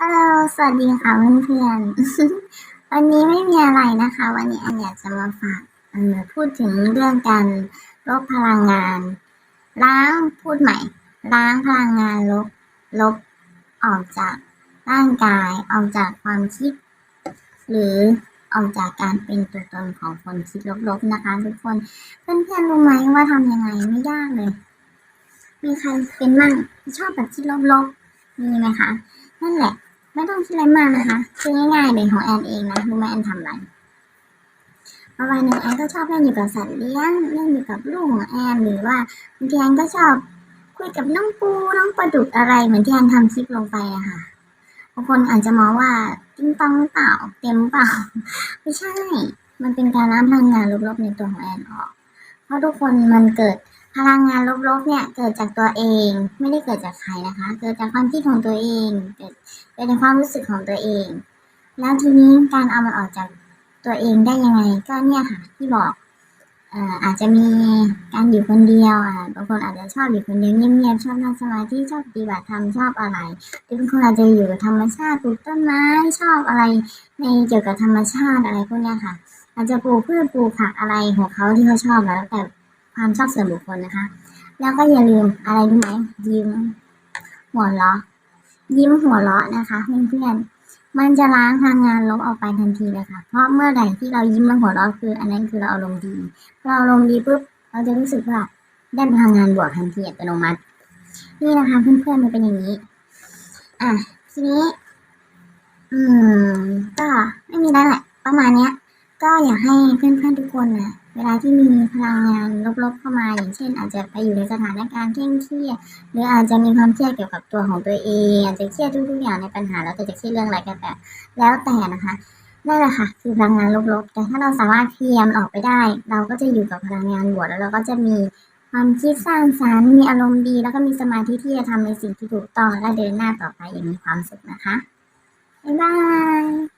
ฮัลโหล สวัสดีค่ะเพื่อนๆ วันนี้ไม่มีอะไรนะคะ วันนี้อันอยากจะมาฝากพูดถึงเรื่องการลบพลังงาน ล้างพูดใหม่ ล้างพลังงานลบ ลบออกจากร่างกาย ออกจากความคิด หรือออกจากการเป็นตัวตนของคนคิดลบๆนะคะ ทุกคน เพื่อนๆรู้ไหมว่าทำยังไงไม่ยากเลย มีใครเป็นมั่งชอบแบบคิดลบๆ มีไหมคะ นั่นแหละ ไม่ต้องคิดอะไรมากนะคะคือง่ายๆเลยของแอนเองนะรู้ไหมแอนทำอะไรเมื่อวานหนึ่งแอนก็ชอบเล่นอยู่กับสัตว์เลี้ยงเล่นอยู่กับลูกของแอนหรือว่าบางทีแอนก็ชอบคุยกับน้องปูน้องปลาดุกอะไรเหมือนที่แอนทำคลิปลงไปอะค่ะบางคนอาจจะมองว่าติ้งต้องเปล่าเต็มเปล่า ไม่ใช่ มันเป็นการล้างพลังงานลบๆในตัวของแอนออก เพราะทุกคนมันเกิด พลังงานลบๆเนี่ยเกิดจากตัวเองไม่ได้เกิดจากใครนะคะ เกิดจากความคิดของตัวเองเกิดเป็นความรู้สึกของตัวเอง แล้วทีนี้การเอามันออกจากตัวเองได้ยังไงก็เนี่ยค่ะที่บอกเอ่ออาจจะมีการอยู่คนเดียวอะบางคนอาจจะชอบอยู่คนเดียวเงียบๆชอบนั่งสมาธิชอบปฏิบัติธรรมชอบอะไรหรือบางคนอาจจะอยู่ธรรมชาติปลูกต้นไม้ชอบอะไรในเกี่ยวกับธรรมชาติอะไรพวกเนี้ยค่ะ อาจจะปลูกพืชปลูกผักอะไรของเขาที่เขาชอบแล้วแต่ ความชอบส่วนบุคคลนะคะ แล้วก็อย่าลืมอะไรรู้ไหมยิ้ม หัวเราะยิ้มหัวเราะนะคะเพื่อนๆมันจะล้างพลังงานลบออกไปทันทีเลยค่ะ เพราะเมื่อใดที่เรายิ้มและหัวเราะคือ อันนั้นคือเราอารมณ์ดีพอเราอารมณ์ดีปุ๊บเราจะรู้สึกว่าได้พลังงานบวกทันทีอัตโนมัติ นี่นะคะเพื่อนๆมันเป็นอย่างนี้ อะทีนี้ อืม ก็ไม่มีแล้วแหละ ประมาณเนี้ย ก็อยากให้เพื่อนๆทุกคนนะ เวลาที่มีพลังงานลบๆเข้ามาอย่างเช่น อาจจะไปอยู่ในสถานการณ์เคร่งเครียดหรืออาจจะมีความเครียดเกี่ยวกับตัวของตัวเองอาจจะเครียดทุกๆอย่างในปัญหาแล้วแต่จะเครียดเรื่องอะไรก็แต่แล้วแต่นะคะนั่นแหละค่ะคือพลังงานลบๆ แต่ถ้าเราสามารถเคลียมออกไปได้ เราก็จะอยู่กับพลังงานบวกแล้วเราก็จะมีความคิดสร้างสรรค์มีอารมณ์ดี แล้วก็มีสมาธิที่จะทำในสิ่งที่ถูกต้องและเดินหน้าต่อไปอย่างมีความสุขนะคะบ๊ายบาย